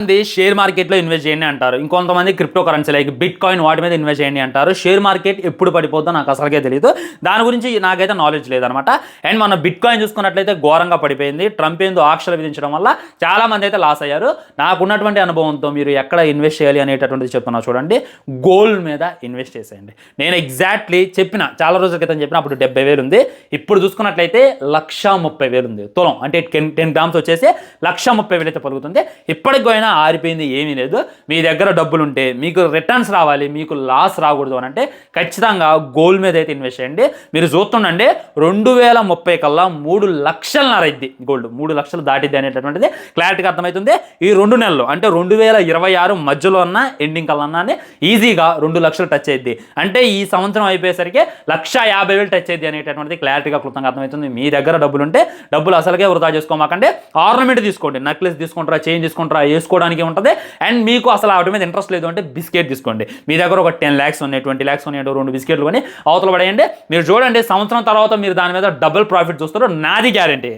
మంది షేర్ మార్కెట్లో ఇన్వెస్ట్ చేయండి అంటారు. ఇంకొంతమంది crypto currency like bitcoin వాటి మీద ఇన్వెస్ట్ చేయండి అంటారు. షేర్ మార్కెట్ ఎప్పుడు పడిపోద్దో నాకు అసలుకే తెలియదు దాని గురించి నాకైతే నాలెడ్జ్ లేదనమాట. అండ్ మన బిట్ కాయిన్ చూసుకున్నట్లయితే ఘోరంగా పడిపోయింది. ట్రంప్ ఏందో ఆక్షలు విధించడం వల్ల చాలా మంది అయితే లాస్ అయ్యారు. నాకున్నటువంటి అనుభవంతో మీరు ఎక్కడ ఇన్వెస్ట్ చేయాలి అనేటటువంటిది చెప్తున్నా చూడండి. గోల్డ్ మీద ఇన్వెస్ట్ చేసేయండి. నేను ఎగ్జాక్ట్లీ చెప్పిన చాలా రోజుల క్రితం చెప్పిన అప్పుడు డెబ్బై వేలు ఉంది. ఇప్పుడు చూసుకున్నట్లయితే లక్ష ముప్పై వేలు ఉంది. తులం అంటే టెన్ టెన్ గ్రామ్స్ వచ్చేసి లక్ష ముప్పై వేలు అయితే పలుకుతుంది. ఇప్పటికి పోయినా ఆరిపోయింది ఏమీ లేదు. మీ దగ్గర డబ్బులు ఉంటే మీకు రిటర్న్స్ రావాలి మీకు లాస్ రాకూడదు అని అంటే ఖచ్చితంగా గోల్డ్ మీద అయితే ఇన్వెస్ట్ చేయండి. మీరు చూస్తుండండి రెండు వేల ముప్పై కల్లా మూడు లక్షల నరైద్ది గోల్డ్ మూడు లక్షలు దాటిద్ది అనేటటువంటిది క్లారిటీగా అర్థమవుతుంది. ఈ రెండు నెలలు అంటే రెండు వేల ఇరవై ఆరు మధ్యలో ఉన్న ఎండింగ్ కల్లా ఈజీగా రెండు లక్షలు టచ్ అయ్యింది అంటే ఈ సంవత్సరం అయిపోయేసరికి లక్ష యాభై వేలు టచ్ అయ్యింది అనేటటువంటిది క్లారిటీగా కృతంగా అర్థమవుతుంది. మీ దగ్గర డబ్బులు ఉంటే డబ్బులు అసలుకే వృధా చేసుకోమాకండి. ఆర్నమెంట్ తీసుకోండి. నెక్లెస్ తీసుకుంటారా చైన్ తీసుకుంటారా తీసుకోవడానికి ఉంటుంది. అండ్ మీకు అసలు వాటి మీద ఇంట్రెస్ట్ లేదు అంటే బిస్కెట్ తీసుకోండి. మీ దగ్గర ఒక టెన్ ల్యాక్స్ ఉన్నాయి ట్వంటీ ల్యాక్స్ ఉన్నాయి రెండు బిస్కెట్లు కొని అవతల పడేయండి. మీరు చూడండి సంవత్సరం తర్వాత మీరు దాని మీద డబుల్ ప్రాఫిట్ చూస్తారు నాది గ్యారంటీ